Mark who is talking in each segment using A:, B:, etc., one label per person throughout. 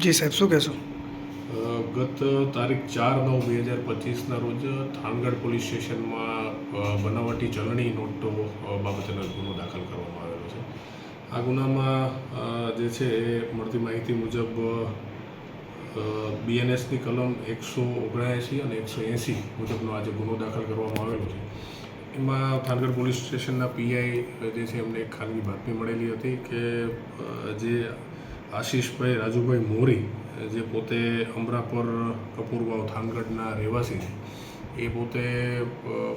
A: જી સાહેબ, શું કહેશો?
B: ગત તારીખ ચાર નવ બે હજાર પચીસના રોજ થાનગઢ પોલીસ સ્ટેશનમાં બનાવટી ચલણી નોટો બાબતેનો ગુનો દાખલ કરવામાં આવેલો છે. આ ગુનામાં જે છે એ મળતી માહિતી મુજબ બીએનએસની કલમ એકસો ઓગણએંસી અને એકસો એંસી મુજબનો આજે ગુનો દાખલ કરવામાં આવેલો છે. એમાં થાનગઢ પોલીસ સ્ટેશનના પીઆઈ જે છે એમને એક ખાનગી બાતમી મળેલી હતી કે જે આશીષભાઈ રાજુભાઈ મોરી જે પોતે અમરાપર કપૂરવાવ થાનગઢના રહેવાસી છે, એ પોતે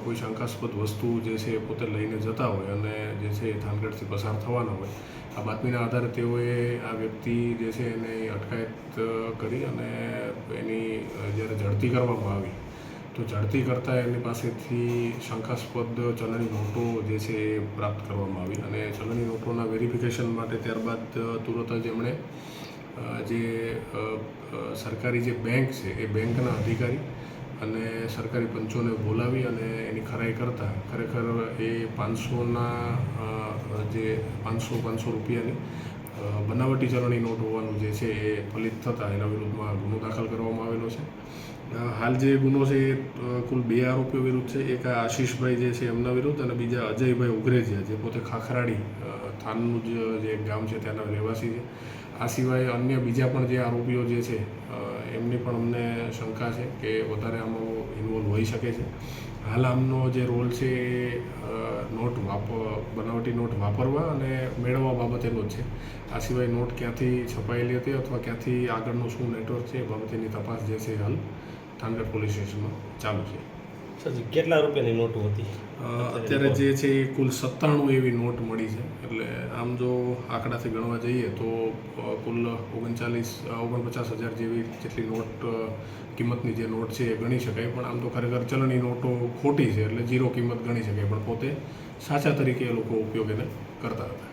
B: કોઈ શંકાસ્પદ વસ્તુ જે છે એ પોતે લઈને જતા હોય અને જે છે એ થાનગઢથી પસાર થવાના હોય. આ બાતમીના આધારે તેઓએ આ વ્યક્તિ જે છે એને અટકાયત કરી અને એની જ્યારે ઝડપી કરવામાં આવી, તો ઝડપી કરતાં એની પાસેથી શંકાસ્પદ ચલણી નોટો જે છે એ પ્રાપ્ત કરવામાં આવી અને ચલણી નોટોના વેરિફિકેશન માટે ત્યારબાદ તુરંત જ એમણે જે સરકારી જે બેંક છે, એ બેંકના અધિકારી અને સરકારી પંચોને બોલાવી અને એની ખરાઈ કરતાં ખરેખર એ પાંચસોના જે પાંચસો પાંચસો રૂપિયાની બનાવટી ચલણી નોટ હોવાનું જે છે એ ફલિત થતાં એના વિરુદ્ધમાં ગુનો દાખલ કરવામાં આવેલો છે. હાલ જે ગુનો છે, એ કુલ બે આરોપીઓ વિરુદ્ધ છે. એક આ આશીષભાઈ જે છે, એમના વિરુદ્ધ અને બીજા અજયભાઈ ઉગરેજિયા, જે પોતે ખાખરાડી થાનનું જ ગામ છે, ત્યાંના રહેવાસી છે. આ સિવાય અન્ય બીજા પણ જે આરોપીઓ જે છે એમની પણ અમને શંકા છે કે વધારે આમાં ઇન્વોલ્વ હોઈ શકે છે. હાલ આમનો જે રોલ છે, એ નોટ વાપ, બનાવટી નોટ વાપરવા અને મેળવવા બાબતેનો જ છે. આ સિવાય નોટ ક્યાંથી છપાયેલી હતી અથવા ક્યાંથી આગળનું શું નેટવર્ક છે એ બાબતેની તપાસ જે છે હાલ થાનગઢ પોલીસ સ્ટેશનમાં ચાલુ છે.
C: સરજી કેટલા રૂપિયાની નોટો હતી?
B: અત્યારે જે છે એ કુલ સત્તાણું એવી નોટ મળી છે. એટલે આમ જો આંકડાથી ગણવા જઈએ તો કુલ ઓગણચાલીસ ઓગણપચાસ હજાર જેવી જેટલી નોટ કિંમતની જે નોટ છે એ ગણી શકાય. પણ આમ તો ખરેખર ચલણી નોટો ખોટી છે એટલે ઝીરો કિંમત ગણી શકાય. પણ પોતે સાચા તરીકે એ લોકો ઉપયોગ એને કરતા હતા.